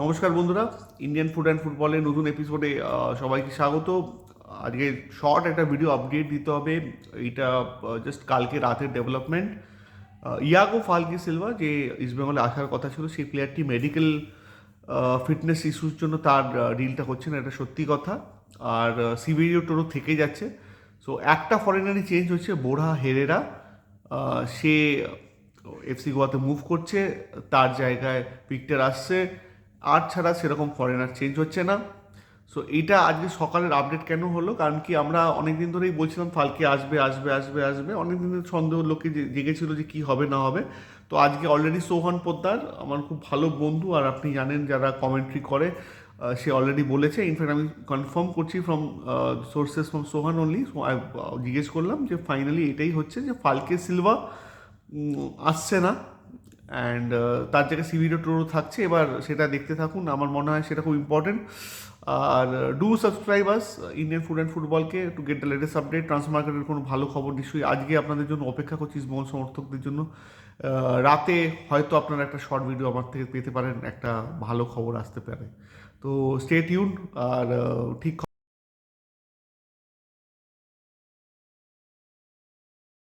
নমস্কার বন্ধুরা Indian food and ফুটবলের নতুন এপিসোডে সবাইকে স্বাগত। আজকে শর্ট একটা ভিডিও আপডেট দিতে হবে। এটা জাস্ট কালকে রাতের ডেভেলপমেন্ট ইয়াগো ফালকি সিলভা যে ইস্টবেঙ্গলে আসার কথা ছিল, সেই প্লেয়ারটি মেডিকেল ফিটনেস ইস্যুর জন্য তার ডিলটা হচ্ছে না, এটা সত্যি কথা। আর সিভিডিও টোরও থেকে যাচ্ছে। সো একটা ফরেনারই চেঞ্জ হচ্ছে বোড়া হেরেরা সে এফসি গোয়াতে মুভ করছে, তার জায়গায় পিকটার আসছে। আর ছাড়া সেরকম ফরেনার চেঞ্জ হচ্ছে না। সো এইটা আজকে সকালের আপডেট কেন হলো? কারণ কি আমরা অনেক দিন ধরেই বলছিলাম, ফালকে আসবে আসবে আসবে আসবে। অনেক দিন ধরে সন্দেহ লোকে জেগেছিল যে কি হবে, না হবে। তো আজকে অলরেডি সোহান পোদ্দার, আমার খুব ভালো বন্ধু, আর আপনি জানেন যারা কমেন্ট্রি করে সে অলরেডি বলেছে। ইনফ্যাক্ট আমি কনফার্ম করছি from sources from Sohan only জিজ্ঞেস করলাম যে ফাইনালি এটাই হচ্ছে যে, ফালকে সিলভা আসছে না। অ্যান্ড তার জায়গায় সিভিডিও টোরও থাকছে। এবার সেটা দেখতে থাকুন। আমার মনে হয় সেটা খুব important R do subscribe us Indian food and ফুটবলকে to get the latest update transfer মার্কেটের কোনো ভালো খবর নিশ্চয়ই আজকে আপনাদের জন্য অপেক্ষা করছি ইস্টবেঙ্গল সমর্থকদের জন্য। রাতে হয়তো আপনারা একটা শর্ট ভিডিও আমার থেকে পেতে পারেন। একটা ভালো খবর আসতে পারে। তো স্টে টিউন আর ঠিক